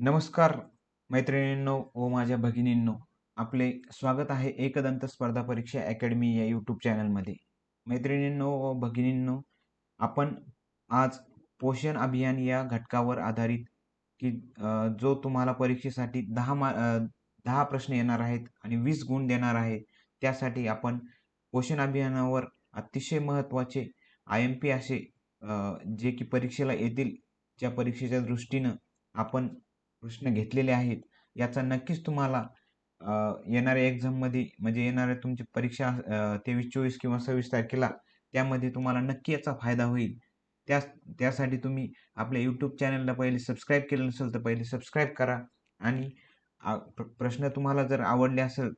नमस्कार मैत्रिणींनो व माझ्या भगिनींनो. आपले स्वागत आहे एकदंत स्पर्धा परीक्षा अकॅडमी या यूट्यूब चॅनलमध्ये. मैत्रिणींनो व भगिनींनो आपण आज पोषण अभियान या घटकावर आधारित की जो तुम्हाला परीक्षेसाठी दहा मा दहा प्रश्न येणार आहेत आणि वीस गुण देणार आहे त्यासाठी आपण पोषण अभियानावर अतिशय महत्त्वाचे आय एम पी असे जे की परीक्षेला येतील ज्या परीक्षेच्या दृष्टीनं आपण प्रश्न घेतलेले आहेत. याचा नक्कीच तुम्हाला येणाऱ्या एक्झाममध्ये म्हणजे येणाऱ्या तुमची परीक्षा तेवीस चोवीस किंवा सव्वीस तारखेला त्यामध्ये तुम्हाला नक्की याचा फायदा होईल. त्या त्यासाठी तुम्ही आपल्या यूट्यूब चॅनलला पहिले सबस्क्राईब केलं नसेल तर पहिले सबस्क्राईब करा. आणि आ, प्रश्न तुम्हाला जर आवडले असेल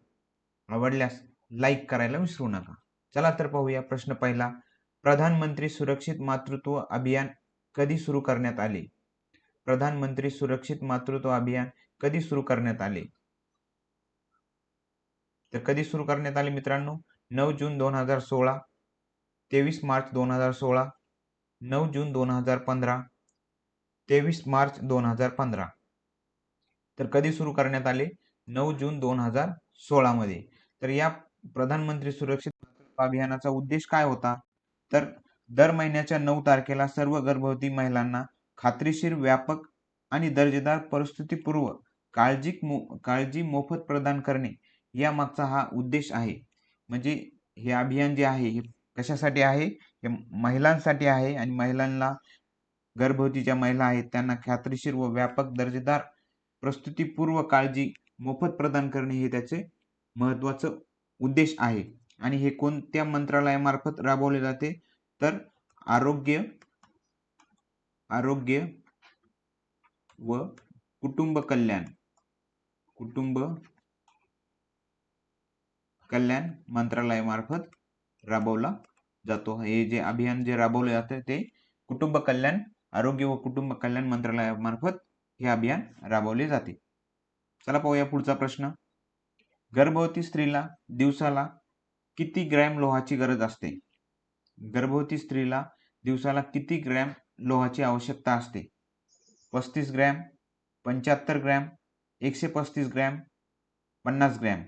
आवडल्यास लाईक करायला विसरू नका. चला तर पाहूया प्रश्न पहिला. प्रधानमंत्री सुरक्षित मातृत्व अभियान कधी सुरू करण्यात आले? प्रधानमंत्री सुरक्षित मातृत्व अभियान कधी सुरू करण्यात आले? तर कधी सुरू करण्यात आले मित्रांनो? नऊ जून दोन हजार सोळा तेवीस मार्च दोन हजार सोळा नऊ जून दोन हजार पंधरा तेवीस मार्च दोन हजार पंधरा. तर कधी सुरू करण्यात आले? नऊ जून दोन हजार सोळामध्ये. तर या प्रधानमंत्री सुरक्षित मातृत्व अभियानाचा उद्देश काय होता? तर दर महिन्याच्या नऊ तारखेला सर्व गर्भवती महिलांना खात्रीशीर व्यापक आणि दर्जेदार परिस्थितीपूर्व काळजी मो काळजी मोफत प्रदान करणे या मागचा हा उद्देश आहे. म्हणजे हे अभियान जे आहे हे कशासाठी आहे? हे महिलांसाठी आहे आणि महिलांना गर्भवती ज्या महिला आहेत त्यांना खात्रीशीर व व्यापक दर्जेदार प्रस्तुतीपूर्व काळजी मोफत प्रदान करणे हे त्याचे महत्त्वाचं उद्देश आहे. आणि हे कोणत्या मंत्रालयामार्फत राबवले जाते? तर आरोग्य आरोग्य व कुटुंब कल्याण. कुटुंब कल्याण मंत्रालयामार्फत राबवला जातो. हे जे अभियान जे राबवले जाते ते कुटुंब कल्याण आरोग्य व कुटुंब कल्याण मंत्रालयामार्फत हे अभियान राबवले जाते. चला पाहूया पुढचा प्रश्न. गर्भवती स्त्रीला दिवसाला किती ग्रॅम लोहाची गरज असते? गर्भवती स्त्रीला दिवसाला किती ग्रॅम लोहाची आवश्यकता असते. पस्तीस ग्रॅम पंच्याहत्तर ग्रॅम एकशे पस्तीस ग्रॅम पन्नास ग्रॅम.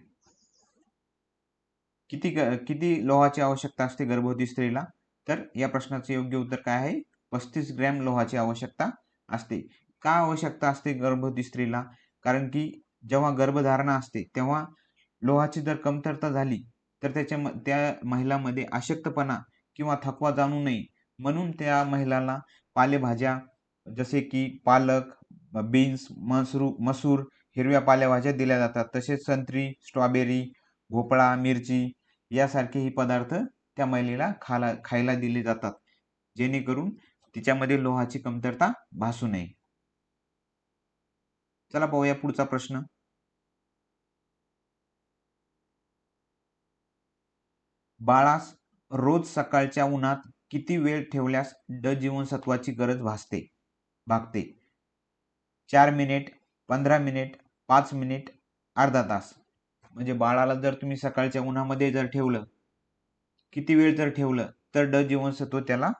किती किती लोहाची आवश्यकता असते गर्भवती स्त्रीला? तर या प्रश्नाचे योग्य उत्तर काय आहे? पस्तीस ग्रॅम लोहाची आवश्यकता असते. का आवश्यकता असते गर्भवती स्त्रीला? कारण की जेव्हा गर्भधारणा असते तेव्हा लोहाची जर कमतरता झाली तर त्याच्या त्या महिलामध्ये अशक्तपणा किंवा थकवा जाणू नये. म्हणून त्या महिलाला पालेभाज्या जसे की पालक बीन्स मसरू मसूर हिरव्या पालेभाज्या दिल्या जातात. तसेच संत्री स्ट्रॉबेरी भोपळा मिरची यासारखेही पदार्थ त्या महिलेला खाला खायला दिले जातात. जेणेकरून तिच्यामध्ये लोहाची कमतरता भासू नये. चला पाहूया पुढचा प्रश्न. बाळास रोज सकाळच्या उन्हात किती वेळ ठेवल्यास ड जीवनसत्वाची गरज भासते? भागते. चार मिनिट पंधरा मिनिट पाच मिनिट अर्धा तास. म्हणजे बाळाला जर तुम्ही सकाळच्या उन्हामध्ये जर ठेवलं किती वेळ जर ठेवलं तर ड जीवनसत्व त्याला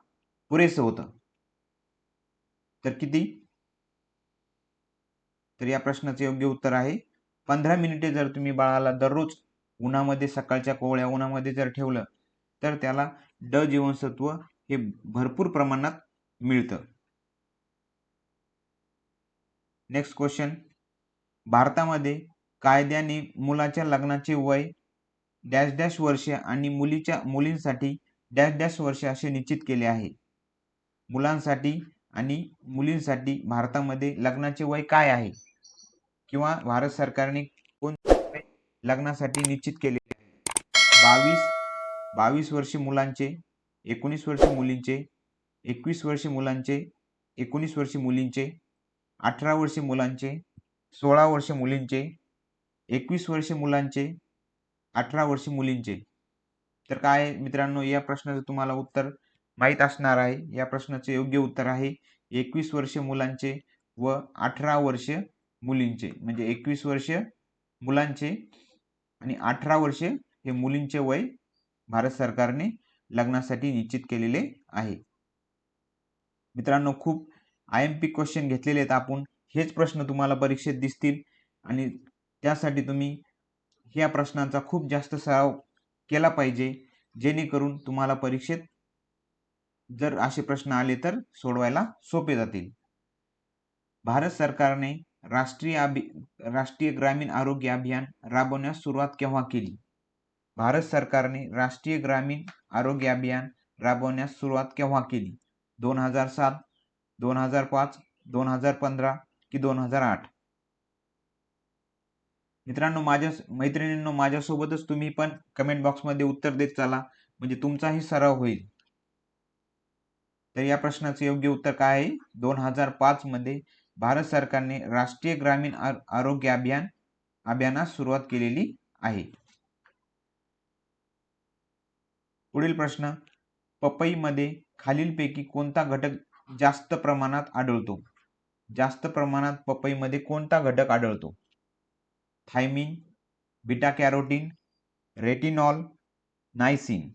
पुरेसं होतं. तर किती? तर या प्रश्नाचे योग्य उत्तर आहे पंधरा मिनिटे जर तुम्ही बाळाला दररोज उन्हामध्ये सकाळच्या कोवळ्या उन्हामध्ये जर ठेवलं तर त्याला ड जीवनसत्व हे भरपूर प्रमाणात मिळतं. नेक्स्ट क्वेश्चन भारतामध्ये कायद्याने मुलाच्या लग्नाचे वय डॅश डॅश वर्षे आणि मुलीच्या मुलींसाठी डॅश डॅश वर्षे असे निश्चित केले आहे. मुलांसाठी आणि मुलींसाठी भारतामध्ये लग्नाचे वय काय आहे? किंवा भारत सरकारने कोण लग्नासाठी निश्चित केले आहे? बावीस बावीस वर्षी मुलांचे एकोणीस वर्षी मुलींचे एकवीस वर्षी मुलांचे एकोणीस वर्षी मुलींचे अठरा वर्षी मुलांचे सोळा वर्षे मुलींचे एकवीस वर्षे मुलांचे अठरा वर्षी मुलींचे. तर काय मित्रांनो या प्रश्नाचं तुम्हाला उत्तर माहीत असणार आहे. या प्रश्नाचे योग्य उत्तर आहे एकवीस वर्षे मुलांचे व अठरा वर्ष मुलींचे. म्हणजे एकवीस वर्ष मुलांचे आणि अठरा वर्षे हे मुलींचे वय भारत सरकारने लग्नासाठी निश्चित केलेले आहे. मित्रांनो खूप आय एम पी क्वेश्चन घेतलेले आहेत आपण. हेच प्रश्न तुम्हाला परीक्षेत दिसतील आणि त्यासाठी तुम्ही ह्या प्रश्नांचा खूप जास्त सराव केला पाहिजे जेणेकरून तुम्हाला परीक्षेत जर असे प्रश्न आले तर सोडवायला सोपे जातील. भारत सरकारने राष्ट्रीय अभि राष्ट्रीय ग्रामीण आरोग्य अभियान राबवण्यास सुरुवात केव्हा केली? भारत सरकारने राष्ट्रीय ग्रामीण आरोग्य अभियान राबवण्यास सुरुवात केव्हा केली? दोन हजार सात दोन हजार पाच दोन हजार पंधरा की दोन हजार आठ? मित्रांनो माझ्या मैत्रिणींनो माझ्यासोबतच तुम्ही पण कमेंट बॉक्समध्ये उत्तर देत चला. म्हणजे तुमचाही सराव होईल. तर या प्रश्नाचं योग्य उत्तर काय आहे? दोन हजार पाच मध्ये भारत सरकारने राष्ट्रीय ग्रामीण आरोग्य अभियान अभियानास सुरुवात केलेली आहे. पुढील प्रश्न पपईमध्ये खालीलपैकी कोणता घटक जास्त प्रमाणात आढळतो? जास्त प्रमाणात पपईमध्ये कोणता घटक आढळतो? Thiamine beta carotene retinol niacin.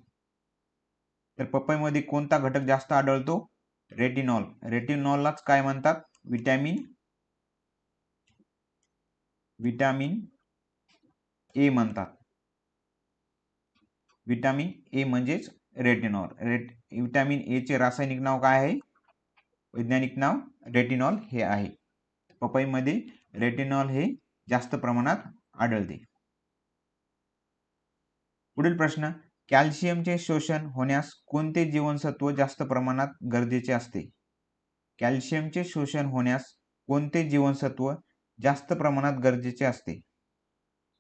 तर पपईमध्ये कोणता घटक जास्त आढळतो? रेटिनॉल. रेटिनॉललाच काय म्हणतात? विटॅमिन विटॅमिन ए म्हणतात. व्हिटॅमिन ए म्हणजेच रेटिनॉल रेट व्हिटॅमिन ए चे रासायनिक नाव काय आहे? वैज्ञानिक नाव रेटिनॉल हे आहे. पपईमध्ये रेटिनॉल हे जास्त प्रमाणात आढळते. पुढील प्रश्न कॅल्शियमचे शोषण होण्यास कोणते जीवनसत्व जास्त प्रमाणात गरजेचे असते? कॅल्शियमचे शोषण होण्यास कोणते जीवनसत्व जास्त प्रमाणात गरजेचे असते?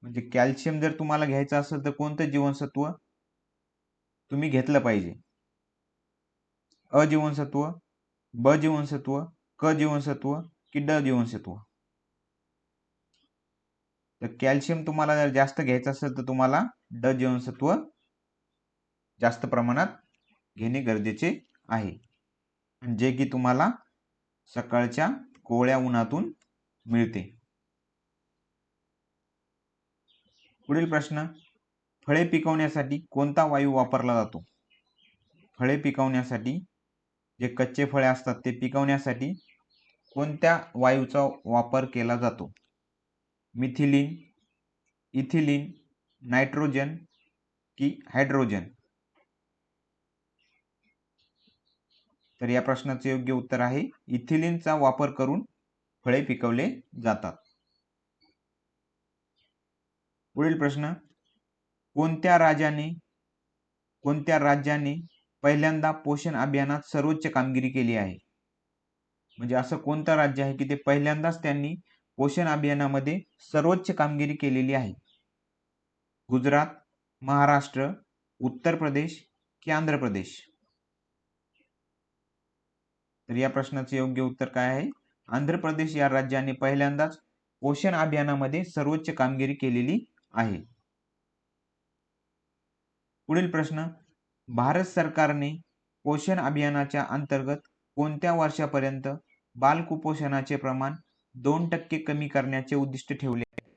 म्हणजे कॅल्शियम जर तुम्हाला घ्यायचं असेल तर कोणतं जीवनसत्व तुम्ही घेतलं पाहिजे. अ जीवनसत्व ब जीवनसत्व क जीवनसत्व की ड जीवनसत्व तर कॅल्शियम तुम्हाला जर जास्त घ्यायचं असेल तर तुम्हाला ड जीवनसत्व जास्त प्रमाणात घेणे गरजेचे आहे. जे की तुम्हाला सकाळच्या कोवळ्या उन्हातून मिळते. पुढील प्रश्न फळे पिकवण्यासाठी कोणता वायू वापरला जातो? फळे पिकवण्यासाठी जे कच्चे फळे असतात ते पिकवण्यासाठी कोणत्या वायूचा वापर केला जातो? मिथिलीन इथिलीन नायट्रोजन की हायड्रोजन? तर या प्रश्नाचे योग्य उत्तर आहे इथिलीनचा वापर करून फळे पिकवले जातात. पुढील प्रश्न कोणत्या राजाने कोणत्या राज्याने पहिल्यांदा पोषण अभियानात सर्वोच्च कामगिरी केली आहे? म्हणजे असं कोणतं राज्य आहे की ते पहिल्यांदाच त्यांनी पोषण अभियानामध्ये सर्वोच्च कामगिरी केलेली आहे? गुजरात महाराष्ट्र उत्तर प्रदेश की आंध्र प्रदेश? तर या प्रश्नाचे योग्य उत्तर काय आहे? आंध्र प्रदेश या राज्याने पहिल्यांदाच पोषण अभियानामध्ये सर्वोच्च कामगिरी केलेली आहे. पुढील प्रश्न भारत सरकारने पोषण अभियानाच्या अंतर्गत कोणत्या वर्षापर्यंत बालकुपोषणाचे प्रमाण दोन टक्के कमी करण्याचे उद्दिष्ट ठेवले? आहे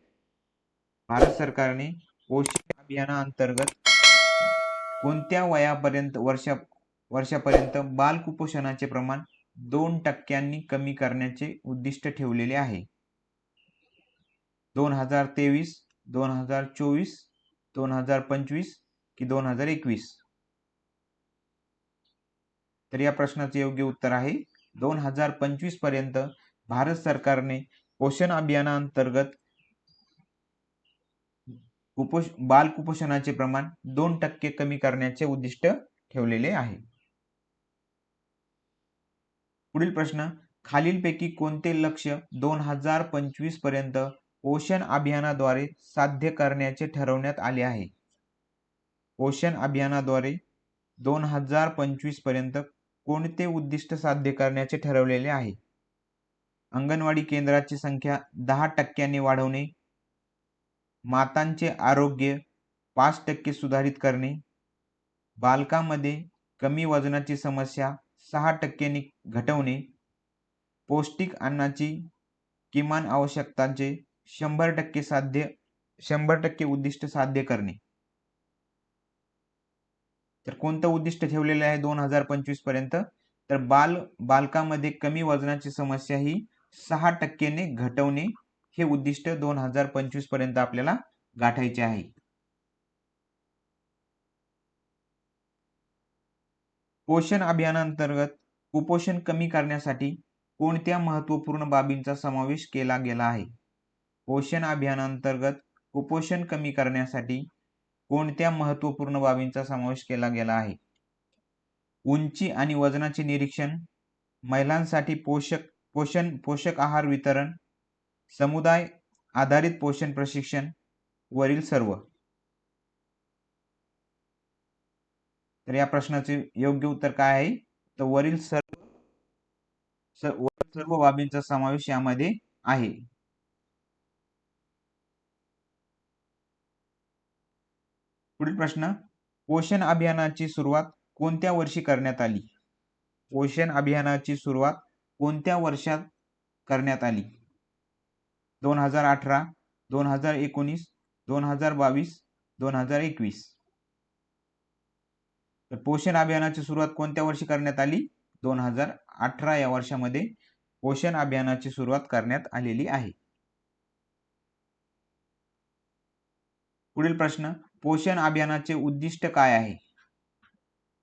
भारत सरकारने पोषण अभियानाअंतर्गत कोणत्या वयापर्यंत वर्षा वर्षापर्यंत बालकुपोषणाचे प्रमाण दोन टक्क्यांनी कमी करण्याचे उद्दिष्ट ठेवलेले आहे? दोन हजार तेवीस दोन हजार चोवीस दोन हजार पंचवीस की दोन हजार एकवीस. तर या प्रश्नाचे योग्य उत्तर आहे दोन हजार पंचवीसपर्यंत भारत सरकारने पोषण अभियानाअंतर्गत कुपोष बाल कुपोषणाचे प्रमाण दोन टक्के कमी करण्याचे उद्दिष्ट ठेवलेले आहे. पुढील प्रश्न खालीलपैकी कोणते लक्ष दोन हजार पंचवीसपर्यंत पोषण अभियानाद्वारे साध्य करण्याचे ठरवण्यात आले आहे? पोषण अभियानाद्वारे दोन हजार पंचवीसपर्यंत कोणते उद्दिष्ट साध्य करण्याचे ठरवलेले आहे? अंगणवाडी केंद्राची संख्या दहा टक्क्यांनी वाढवणे मातांचे आरोग्य पाच टक्के सुधारित करणे बालकामध्ये कमी वजनाची समस्या सहा टक्क्यांनी घटवणे पौष्टिक अन्नाची किमान आवश्यकतांचे शंभर टक्के साध्य शंभर टक्के उद्दिष्ट साध्य करणे. तर कोणतं उद्दिष्ट ठेवलेलं आहे दोन हजार पंचवीसपर्यंत? तर बाल बालकामध्ये कमी वजनाची समस्या ही सहा टक्क्याने घटवणे हे उद्दिष्ट दोन हजार पंचवीसपर्यंत आपल्याला गाठायचे आहे. पोषण अभियानांतर्गत कुपोषण कमी करण्यासाठी कोणत्या महत्त्वपूर्ण बाबींचा समावेश केला गेला आहे? पोषण अभियानांतर्गत कुपोषण कमी करण्यासाठी कोणत्या महत्त्वपूर्ण बाबींचा समावेश केला गेला आहे? उंची आणि वजनाचे निरीक्षण महिलांसाठी पोषक पोषण पोषक आहार वितरण समुदाय आधारित पोषण प्रशिक्षण वरील सर्व. तर या प्रश्नाचे योग्य उत्तर काय आहे? तर वरील सर्व सर्व बाबींचा समावेश यामध्ये आहे. पुढील प्रश्न. पोषण अभियानाची सुरुवात कोणत्या वर्षी करण्यात आली? पोषण अभियानाची सुरुवात कोणत्या वर्षात करण्यात आली? दोन हजार अठरा दोन हजार एकोणीस दोन हजार बावीस दोन हजार एकवीस. तर पोषण अभियानाची सुरुवात कोणत्या वर्षी करण्यात आली? दोन हजार अठरा या वर्षामध्ये पोषण अभियानाची सुरुवात करण्यात आलेली आहे. पुढील प्रश्न पोषण अभियानाचे उद्दिष्ट काय आहे?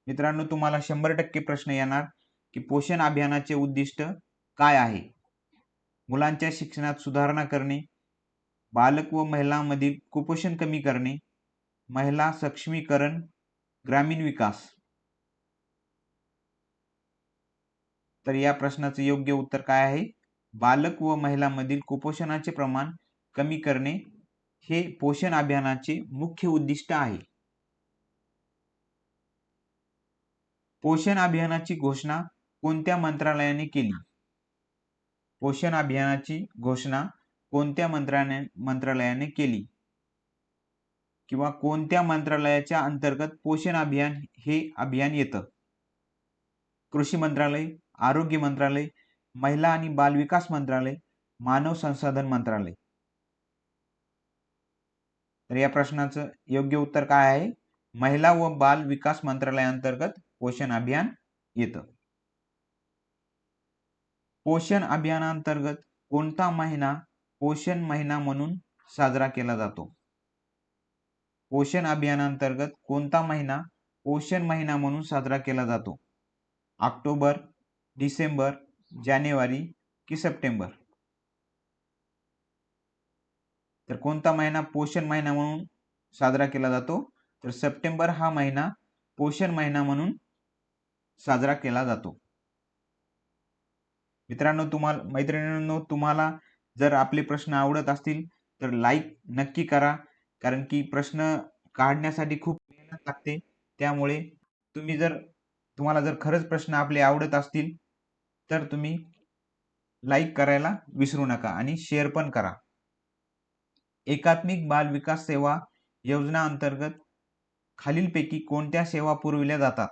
मित्रांनो तुम्हाला शंभर टक्के प्रश्न येणार की पोषण अभियानाचे उद्दिष्ट काय आहे? मुलांच्या शिक्षणात सुधारणा करणे बालक व महिलांमधील कुपोषण कमी करणे महिला सक्षमीकरण ग्रामीण विकास. तर या प्रश्नाचे योग्य उत्तर काय आहे? बालक व महिलांमधील कुपोषणाचे प्रमाण कमी करणे हे पोषण अभियानाचे मुख्य उद्दिष्ट आहे. पोषण अभियानाची घोषणा कोणत्या मंत्रालयाने केली? पोषण अभियानाची घोषणा कोणत्या मंत्राने मंत्रालयाने केली? किंवा कोणत्या मंत्रालयाच्या अंतर्गत पोषण अभियान हे अभियान येतं? कृषी मंत्रालय आरोग्य मंत्रालय महिला आणि बालविकास मंत्रालय मानव संसाधन मंत्रालय. तर या प्रश्नाचं योग्य उत्तर काय आहे? महिला व बाल विकास मंत्रालयाअंतर्गत पोषण अभियान येतं. पोषण अभियानांतर्गत कोणता महिना पोषण महिना म्हणून साजरा केला जातो? पोषण अभियानांतर्गत कोणता महिना पोषण महिना म्हणून साजरा केला जातो? ऑक्टोबर डिसेंबर जानेवारी की सप्टेंबर? तर कोणता महिना? पोषण महिना म्हणून साजरा केला जातो. तर सप्टेंबर हा महिना पोषण महिना म्हणून साजरा केला जातो. मित्रांनो तुम्हाला मैत्रिणींनो तुम्हाला जर आपले प्रश्न आवडत असतील तर लाईक नक्की करा. कारण की प्रश्न काढण्यासाठी खूप मेहनत लागते. त्यामुळे तुम्ही जर तुम्हाला जर खरंच प्रश्न आपले आवडत असतील तर तुम्ही लाईक करायला विसरू नका आणि शेअर पण करा. एकात्मिक बाल विकास सेवा योजना अंतर्गत खालीलपैकी कोणत्या सेवा पुरविल्या जातात?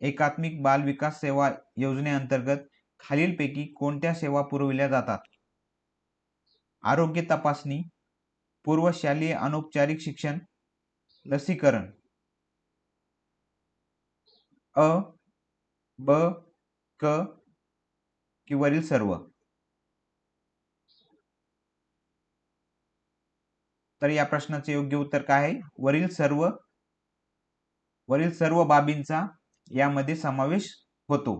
एकात्मिक बाल विकास सेवा योजनेअंतर्गत खालीलपैकी कोणत्या सेवा पुरविल्या जातात? आरोग्य तपासणी पूर्वशालेय अनौपचारिक शिक्षण लसीकरण. अ ब क की वरील सर्व. तर या प्रश्नाचे योग्य उत्तर काय आहे? वरील सर्व वरील सर्व बाबींचा यामध्ये समावेश होतो.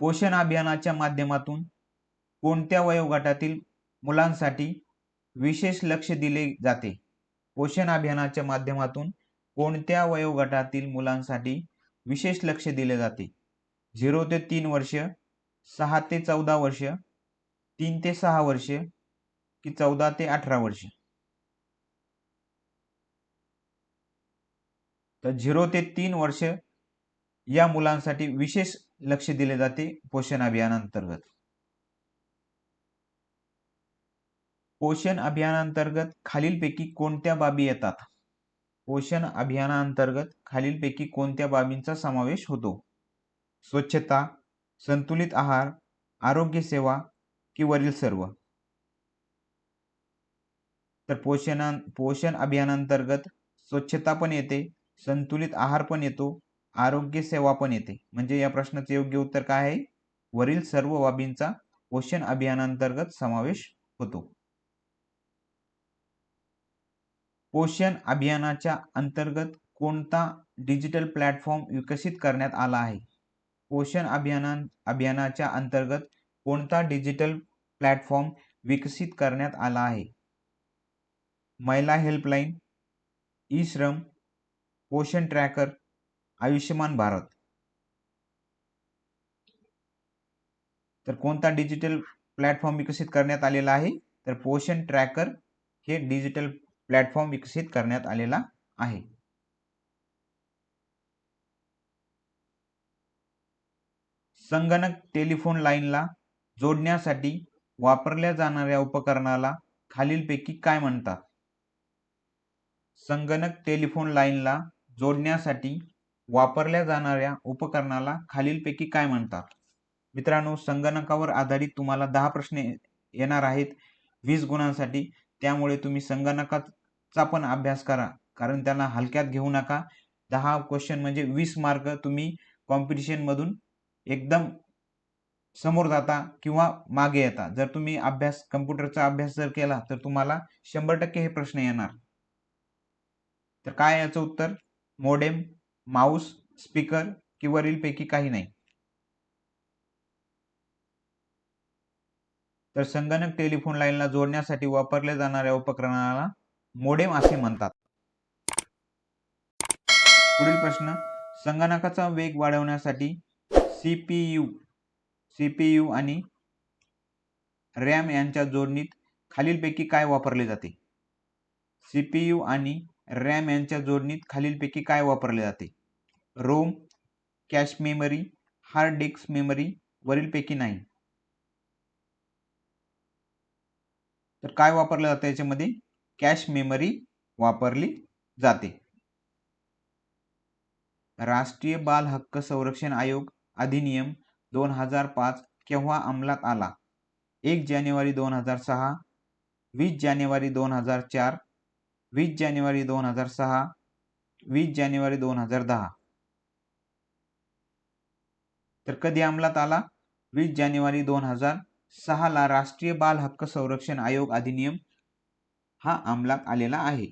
पोषण अभियानाच्या माध्यमातून कोणत्या वयोगटातील मुलांसाठी विशेष लक्ष दिले जाते? पोषण अभियानाच्या माध्यमातून कोणत्या वयोगटातील मुलांसाठी विशेष लक्ष दिले जाते? झिरो ते तीन वर्ष सहा ते चौदा वर्ष तीन ते सहा वर्ष की चौदा ते अठरा वर्ष. तर झिरो ते तीन वर्ष या मुलांसाठी विशेष लक्ष दिले जाते पोषण अभियानांतर्गत. पोषण अभियानांतर्गत खालीलपैकी कोणत्या बाबी येतात? पोषण अभियानांतर्गत खालीलपैकी कोणत्या बाबींचा समावेश होतो? स्वच्छता संतुलित आहार आरोग्य सेवा की वरील सर्व. तर पोषणा पोषण अभियानांतर्गत स्वच्छता पण येते संतुलित आहार पण येतो आरोग्य सेवा पण येते. म्हणजे या प्रश्नाचे योग्य उत्तर काय आहे? वरील सर्व बाबींचा पोषण अभियानांतर्गत समावेश होतो. पोषण अभियानाच्या अंतर्गत कोणता डिजिटल प्लॅटफॉर्म विकसित करण्यात आला आहे? पोषण अभियाना अभियानाच्या अंतर्गत कोणता डिजिटल प्लॅटफॉर्म विकसित करण्यात आला आहे? महिला हेल्पलाईन ई श्रम पोषण ट्रॅकर आयुष्यमान भारत. तर कोणता डिजिटल प्लॅटफॉर्म विकसित करण्यात आलेला आहे? तर पोषण ट्रॅकर हे डिजिटल प्लॅटफॉर्म विकसित करण्यात आलेला आहे. संगणक टेलिफोन लाईनला जोडण्यासाठी वापरल्या जाणाऱ्या उपकरणाला खालीलपैकी काय म्हणतात? संगणक टेलिफोन लाईनला जोडण्यासाठी वापरल्या जाणाऱ्या उपकरणाला खालीलपैकी काय म्हणतात? मित्रांनो संगणकावर आधारित तुम्हाला दहा प्रश्न येणार आहेत वीस गुणांसाठी. त्यामुळे तुम्ही संगणकाचा पण अभ्यास करा कारण त्यांना हलक्यात घेऊ नका. दहा क्वेश्चन म्हणजे वीस मार्क तुम्ही कॉम्पिटिशनमधून एकदम समोर जाता किंवा मागे येता. जर तुम्ही अभ्यास कम्प्युटरचा अभ्यास जर केला तर तुम्हाला शंभर टक्के हे प्रश्न येणार. तर काय याचं उत्तर? मोडेम माऊस स्पीकर की वरीलपैकी काही नाही. तर संगणक टेलिफोन लाईनला जोडण्यासाठी वापरल्या जाणाऱ्या उपकरणाला मोडेम असे म्हणतात. पुढील प्रश्न संगणकाचा वेग वाढवण्यासाठी सीपीयू सीपीयू आणि रॅम यांच्या जोडणीत खालीलपैकी काय वापरले जाते? सीपीयू आणि रॅम यांच्या जोडणीत खालीलपैकी काय वापरले जाते? ROM cache memory hard disk memory वरीलपैकी नाही. तर काय वापरलं जातं याच्यामध्ये? कॅश मेमरी वापरली जाते. राष्ट्रीय बाल हक्क संरक्षण आयोग अधिनियम दोन हजार पाच केव्हा अंमलात आला? एक जानेवारी दोन हजार सहा वीस जानेवारी दोन हजार चार वीस जानेवारी दोन हजार सहा वीस जानेवारी दोन हजार दहा. तर कधी अंमलात आला? वीस जानेवारी दोन हजार सहाला राष्ट्रीय बाल हक्क संरक्षण आयोग अधिनियम हा अंमलात आलेला आहे.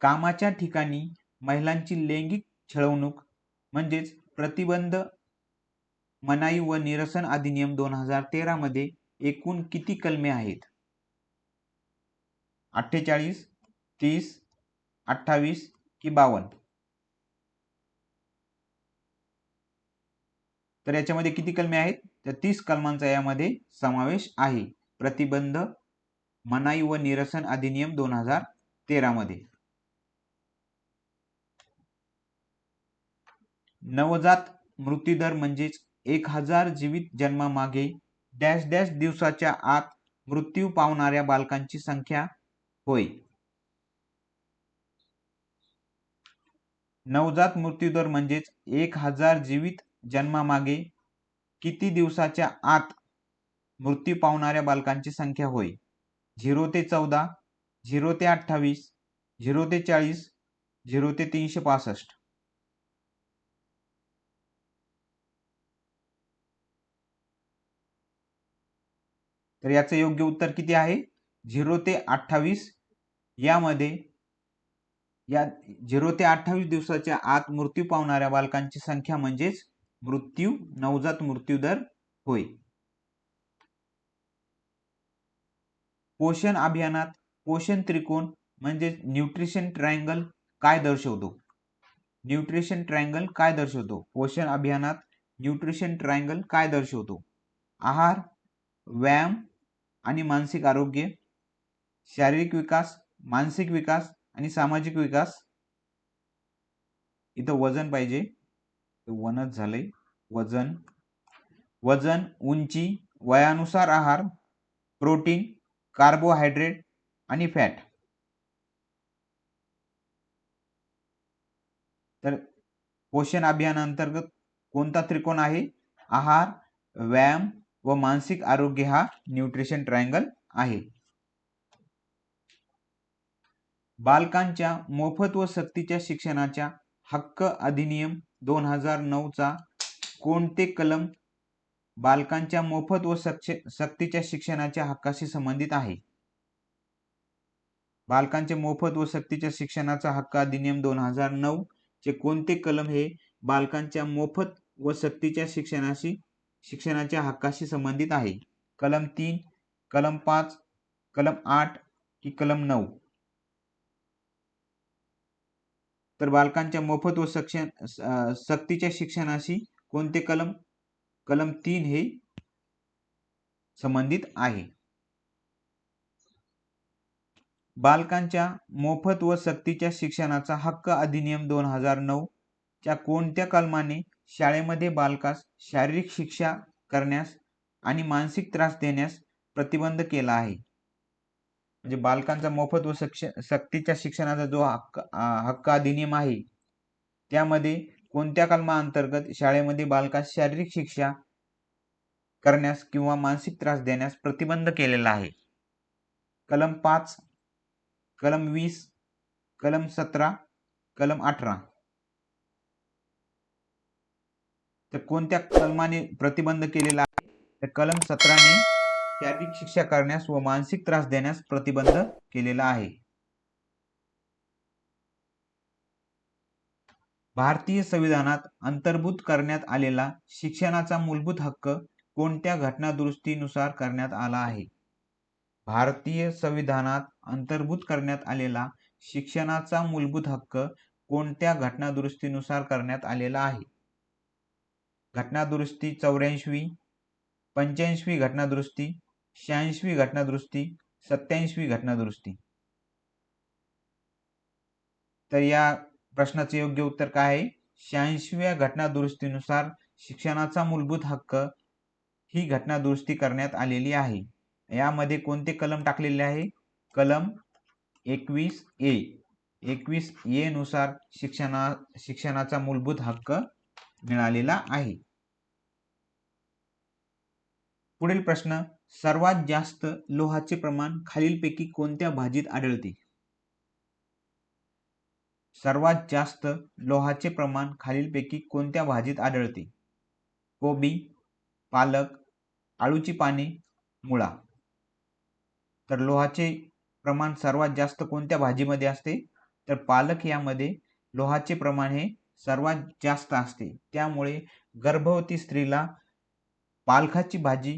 कामाच्या ठिकाणी महिलांची लैंगिक छळवणूक म्हणजेच प्रतिबंध मनाई व निरसन अधिनियम दोन हजार तेरा मध्ये एकूण किती कलमे आहेत? अठ्ठेचाळीस तीस अठ्ठावीस कि बावन्न? तर याच्यामध्ये किती कलमे आहेत? तर तीस कलमांचा यामध्ये समावेश आहे. प्रतिबंध मनाई व निरसन अधिनियम दोन हजार तेरा मध्ये नवजात मृत्यूदर म्हणजेच एक हजार जीवित जन्मामागे डॅश डॅश दिवसाच्या आत मृत्यू पावणाऱ्या बालकांची संख्या होय. नवजात मृत्यूदर म्हणजेच एक हजार जीवित जन्मामागे किती दिवसाच्या आत मृत्यू पावणाऱ्या बालकांची संख्या होय? झिरो ते चौदा झिरो ते अठ्ठावीस झिरो ते चाळीस झिरो ते तीनशे पासष्ट. तर याचं योग्य उत्तर किती आहे? झिरो ते अठ्ठावीस. यामध्ये या झिरो ते अठ्ठावीस दिवसाच्या आत मृत्यू पावणाऱ्या बालकांची संख्या म्हणजेच मृत्यू नवजात मृत्यूदर होय. पोषण अभियानात पोषण त्रिकोण म्हणजेच न्यूट्रिशन ट्रायंगल काय दर्शवतो? न्यूट्रिशन ट्रायंगल काय दर्शवतो? पोषण अभियानात न्यूट्रिशन ट्रायंगल काय दर्शवतो? आहार व्यायाम आणि मानसिक आरोग्य शारीरिक विकास मानसिक विकास आणि सामाजिक विकास. इथं वजन पाहिजे. वनच झालंय. वजन. वजन उंची वयानुसार आहार प्रोटीन कार्बोहायड्रेट आणि फॅट. तर पोषण अभियानांतर्गत कोणता त्रिकोण आहे? आहार व्यायाम व मानसिक आरोग्य हा न्यूट्रिशन ट्रायंगल आहे. बालकांच्या मोफत व सक्तीच्या शिक्षणाच्या हक्क अधिनियम दोन हजार नऊचा कोणते कलम बालकांच्या मोफत व सक्तीच्या शिक्षणाच्या हक्काशी संबंधित आहे? बालकांचे मोफत व सक्तीच्या शिक्षणाचा हक्क अधिनियम दोन हजार नऊ चे कोणते कलम हे बालकांच्या मोफत व सक्तीच्या शिक्षणाशी शिक्षणाच्या हक्काशी संबंधित आहे. कलम तीन कलम पाच कलम आठ की कलम नऊ. तर बालकांच्या मोफत व शिक्षण सक्तीच्या शिक्षणाशी कोणते कलम? कलम तीन हे संबंधित आहे. बालकांच्या मोफत व सक्तीच्या शिक्षणाचा हक्क अधिनियम दोन हजार नऊ च्या कोणत्या कलमाने शाळेमध्ये बालकास शारीरिक शिक्षा करण्यास आणि मानसिक त्रास देण्यास प्रतिबंध केला आहे. म्हणजे बालकांचा मोफत व सक्ष सक्तीच्या शिक्षणाचा जो हक्क हक्क अधिनियम आहे त्यामध्ये कोणत्या कलमाअंतर्गत शाळेमध्ये बालकास शारीरिक शिक्षा करण्यास किंवा मानसिक त्रास देण्यास प्रतिबंध केलेला आहे? कलम पाच कलम वीस कलम सतरा कलम अठरा. तर कोणत्या कलमाने प्रतिबंध केलेला आहे? तर कलम सतराने शारीरिक शिक्षा करण्यास व मानसिक त्रास देण्यास प्रतिबंध केलेला आहे. भारतीय संविधानात अंतर्भूत करण्यात आलेला शिक्षणाचा मूलभूत हक्क कोणत्या घटनादुरुस्तीनुसार करण्यात आला आहे? भारतीय संविधानात अंतर्भूत करण्यात आलेला शिक्षणाचा मूलभूत हक्क कोणत्या घटनादुरुस्तीनुसार करण्यात आलेला आहे? घटनादुरुस्ती चौऱ्याऐंशी पंच्याऐंशी घटनादुरुस्ती शहाऐंशी घटनादुरुस्ती सत्याऐंशी घटनादुरुस्ती. तर या प्रश्नाचे योग्य उत्तर काय आहे? शहाऐंशीव्या घटनादुरुस्तीनुसार शिक्षणाचा मूलभूत हक्क ही घटनादुरुस्ती करण्यात आलेली आहे. यामध्ये कोणते कलम टाकलेले आहे? कलम एकवीस ए. एकवीस ए नुसार शिक्षणा शिक्षणाचा मूलभूत हक्क मिळालेला आहे. पुढील प्रश्न सर्वात जास्त लोहाचे प्रमाण खालीलपैकी कोणत्या भाजीत आढळते? सर्वात जास्त लोहाचे प्रमाण खालीलपैकी कोणत्या भाजीत आढळते? कोबी पालक आळूची पाने मुळा. तर लोहाचे प्रमाण सर्वात जास्त कोणत्या भाजीमध्ये असते? तर पालक यामध्ये लोहाचे प्रमाण हे सर्वात जास्त असते. त्यामुळे गर्भवती स्त्रीला पालखाची भाजी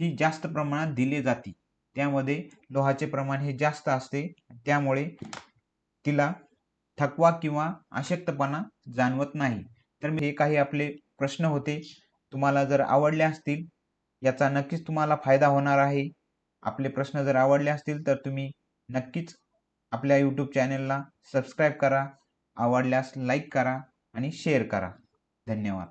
ही जास्त प्रमाणात दिली जाते. त्यामध्ये लोहाचे प्रमाण हे जास्त असते. त्यामुळे तिला थकवा किंवा अशक्तपणा जाणवत नाही. तर हे काही आपले प्रश्न होते. तुम्हाला जर आवडले असतील याचा नक्कीच तुम्हाला फायदा होणार आहे. आपले प्रश्न जर आवडले असतील तर तुम्ही नक्कीच आपल्या यूट्यूब चॅनलला सबस्क्राईब करा. आवडल्यास लाईक करा आणि शेअर करा. धन्यवाद.